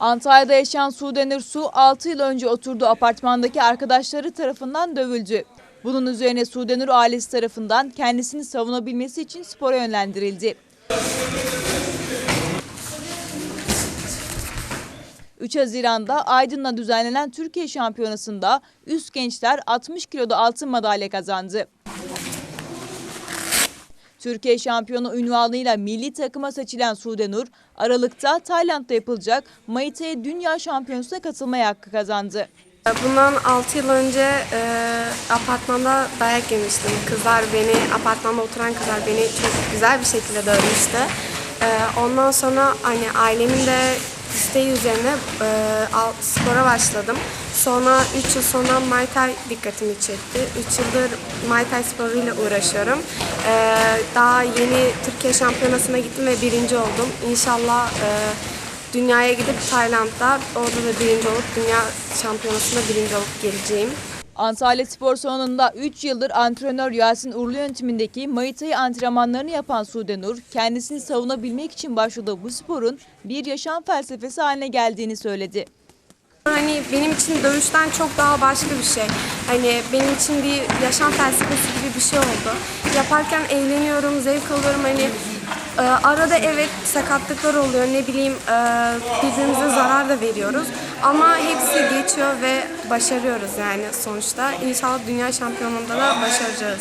Antalya'da yaşayan Sudenur Su 6 yıl önce oturduğu apartmandaki arkadaşları tarafından dövüldü. Bunun üzerine Sudenur ailesi tarafından kendisini savunabilmesi için spora yönlendirildi. 3 Haziran'da Aydın'la düzenlenen Türkiye Şampiyonası'nda üst gençler 60 kiloda altın madalya kazandı. Türkiye şampiyonu ünvanıyla milli takıma seçilen Sudenur, Aralık'ta Tayland'da yapılacak Thai Dünya Şampiyonası'na katılmaya hakkı kazandı. Bundan 6 yıl önce e, apartmanda dayak yemiştim. Kızlar beni, apartmanda oturan kızlar beni çok güzel bir şekilde dövmüştü. E, ondan sonra hani ailemin de isteği üzerine e, al- spora başladım. Sonra 3 yıl sonra Muay Thai dikkatimi çekti. 3 yıldır Muay Thai sporuyla uğraşıyorum. E, daha yeni Türkiye şampiyonasına gittim ve birinci oldum. İnşallah e, Dünyaya gidip Tayland'da orada da birinci olup dünya şampiyonasında birinci olup geleceğim. Antalya Spor Salonu'nda 3 yıldır antrenör Yasin Urlu yönetimindeki Thai antrenmanlarını yapan Sudenur, kendisini savunabilmek için başladığı bu sporun bir yaşam felsefesi haline geldiğini söyledi. Hani benim için dövüşten çok daha başka bir şey. Hani benim için bir yaşam felsefesi gibi bir şey oldu. Yaparken eğleniyorum, zevk alıyorum. Hani e, arada evet sakatlıklar oluyor, ne bileyim e, birbirimize zarar da veriyoruz. Ama hepsi geçiyor ve başarıyoruz yani sonuçta. İnşallah dünya şampiyonunda da başaracağız.